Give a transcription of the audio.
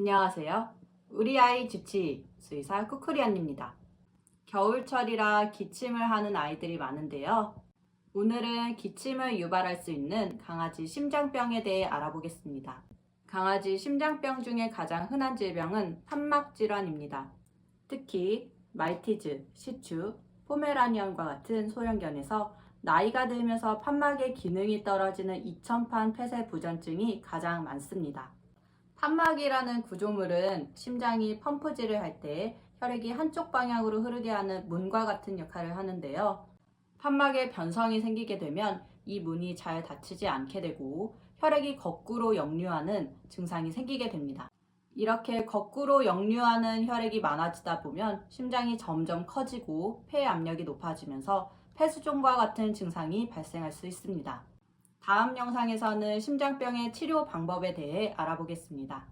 안녕하세요. 우리 아이 주치 수의사 쿠쿠리안입니다. 겨울철이라 기침을 하는 아이들이 많은데요. 오늘은 기침을 유발할 수 있는 강아지 심장병에 대해 알아보겠습니다. 강아지 심장병 중에 가장 흔한 질병은 판막 질환입니다. 특히 말티즈, 시추, 포메라니언과 같은 소형견에서 나이가 들면서 판막의 기능이 떨어지는 이천판 폐쇄 부전증이 가장 많습니다. 판막이라는 구조물은 심장이 펌프질을 할 때 혈액이 한쪽 방향으로 흐르게 하는 문과 같은 역할을 하는데요. 판막에 변성이 생기게 되면 이 문이 잘 닫히지 않게 되고 혈액이 거꾸로 역류하는 증상이 생기게 됩니다. 이렇게 거꾸로 역류하는 혈액이 많아지다 보면 심장이 점점 커지고 폐 압력이 높아지면서 폐수종과 같은 증상이 발생할 수 있습니다. 다음 영상에서는 심장병의 치료 방법에 대해 알아보겠습니다.